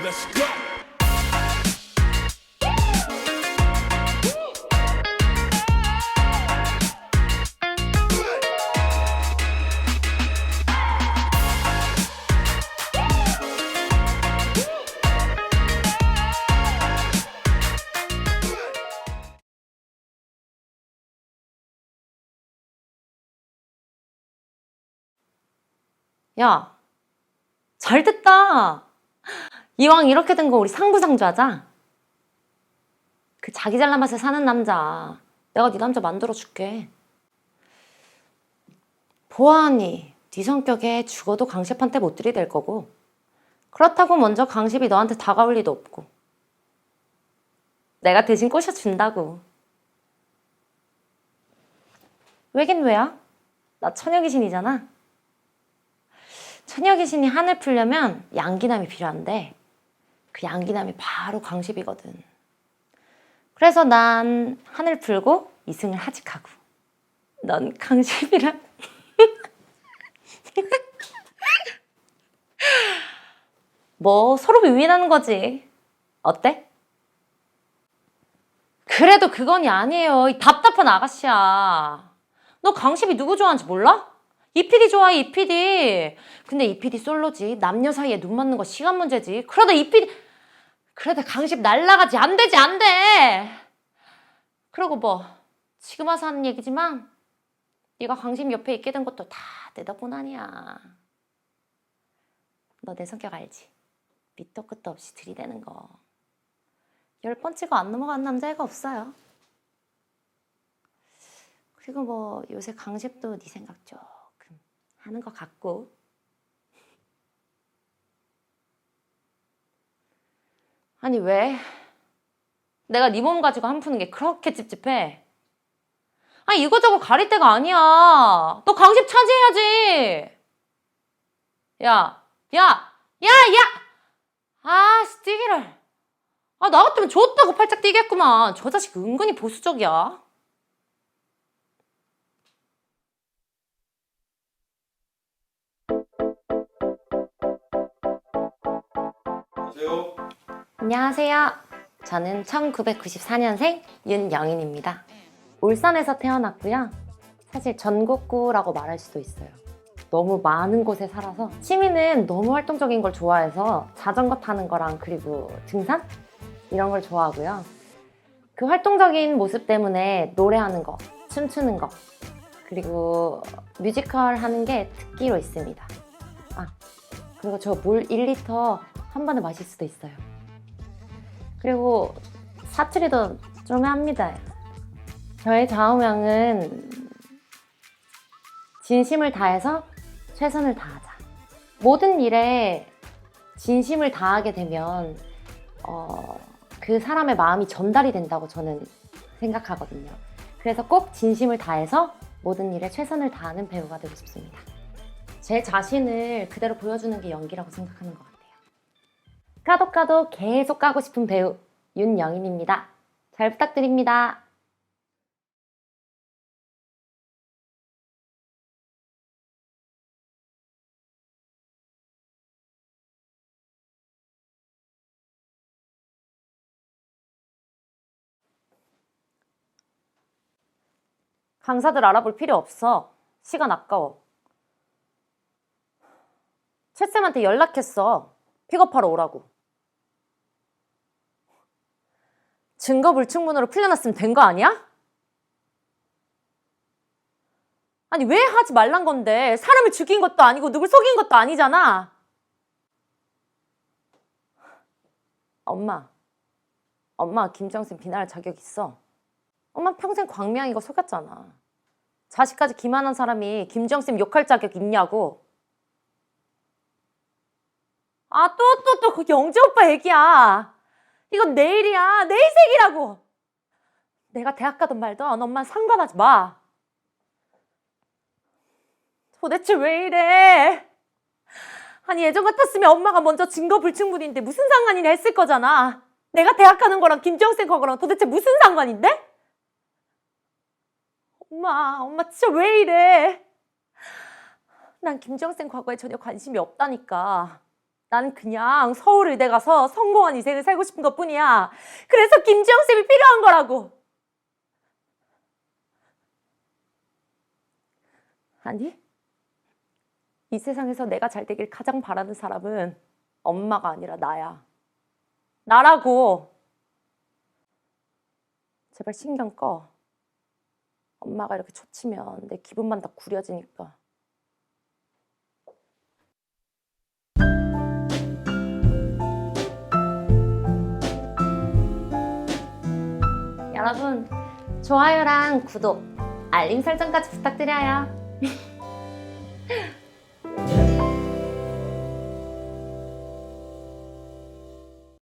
Let's go. 야, 잘 됐다. 이왕 이렇게 된 거 우리 상부상조 하자. 그 자기 잘난 맛에 사는 남자. 내가 네 남자 만들어 줄게. 보아하니 네 성격에 죽어도 강십한테 못 들이댈 거고 그렇다고 먼저 강십이 너한테 다가올 리도 없고 내가 대신 꼬셔준다고. 왜긴 왜야? 나 처녀귀신이잖아. 처녀 귀신이 한을 풀려면 양기남이 필요한데 그 양기남이 바로 강십이거든. 그래서 난 한을 풀고 이승을 하직하고 넌 강십이랑 뭐 서로 윈윈하는 거지. 어때? 그래도 그건이 아니에요. 이 답답한 아가씨야. 너 강십이 누구 좋아하는지 몰라? 이PD 좋아해, 이PD. 근데 이PD 솔로지. 남녀 사이에 눈 맞는 거 시간 문제지. 그러다 이PD, 그러다 강십 날라가지. 안 되지, 안 돼! 그러고 뭐, 지금 와서 하는 얘기지만, 네가 강십 옆에 있게 된 것도 다 내 덕분 아니야. 너 내 성격 알지? 밑도 끝도 없이 들이대는 거. 열번 치고 안 넘어간 남자애가 없어요. 그리고 뭐 요새 강십도 네 생각 조금 하는 것 같고 아니 왜? 내가 네 몸 가지고 한 푸는 게 그렇게 찝찝해? 아니 이거저거 가릴 때가 아니야 너 강십 차지해야지 야, 야, 야, 야! 아, 씨, 뛰기를. 아, 나 같으면 좋다고 팔짝 뛰겠구만. 저 자식 은근히 보수적이야. 안녕하세요. 안녕하세요. 저는 1994년생 윤영인입니다. 울산에서 태어났고요. 사실 전국구라고 말할 수도 있어요. 너무 많은 곳에 살아서 취미는 너무 활동적인 걸 좋아해서 자전거 타는 거랑 그리고 등산 이런 걸 좋아하고요. 그 활동적인 모습 때문에 노래하는 거, 춤추는 거, 그리고 뮤지컬 하는 게 특기로 있습니다. 아, 그리고 저 물 1리터 한 번에 마실 수도 있어요. 그리고 사투리도 좀 합니다. 저의 좌우명은 진심을 다해서 최선을 다하자. 모든 일에 진심을 다하게 되면 어, 그 사람의 마음이 전달이 된다고 저는 생각하거든요. 그래서 꼭 진심을 다해서 모든 일에 최선을 다하는 배우가 되고 싶습니다. 제 자신을 그대로 보여주는 게 연기라고 생각하는 것 같아요. 까도 계속 까고 싶은 배우 윤영인입니다. 잘 부탁드립니다. 강사들 알아볼 필요 없어. 시간 아까워. 채쌤한테 연락했어. 픽업하러 오라고. 증거 불충분으로 풀려났으면 된 거 아니야? 아니 왜 하지 말란 건데 사람을 죽인 것도 아니고 누굴 속인 것도 아니잖아. 엄마, 엄마 김정신 비난할 자격 있어. 엄마 평생 광명이고 속였잖아. 자식까지 기만한 사람이 김정쌤 욕할 자격 있냐고. 아, 또, 또, 또, 그 영재 오빠 얘기야. 이건 내일이야. 내일 생이라고. 내가 대학 가든 말든 엄마 상관하지 마. 도대체 왜 이래? 아니, 예전 같았으면 엄마가 먼저 증거 불충분인데 무슨 상관이냐 했을 거잖아. 내가 대학 가는 거랑 김정쌤 거랑 도대체 무슨 상관인데? 엄마, 엄마 진짜 왜 이래? 난 김정쌤 과거에 전혀 관심이 없다니까. 난 그냥 서울의대 가서 성공한 인생을 살고 싶은 것 뿐이야. 그래서 김지영 쌤이 필요한 거라고. 아니, 이 세상에서 내가 잘 되길 가장 바라는 사람은 엄마가 아니라 나야. 나라고. 제발 신경 꺼. 엄마가 이렇게 초치면 내 기분만 다 구려지니까. 여러분 좋아요랑 구독, 알림 설정까지 부탁드려요.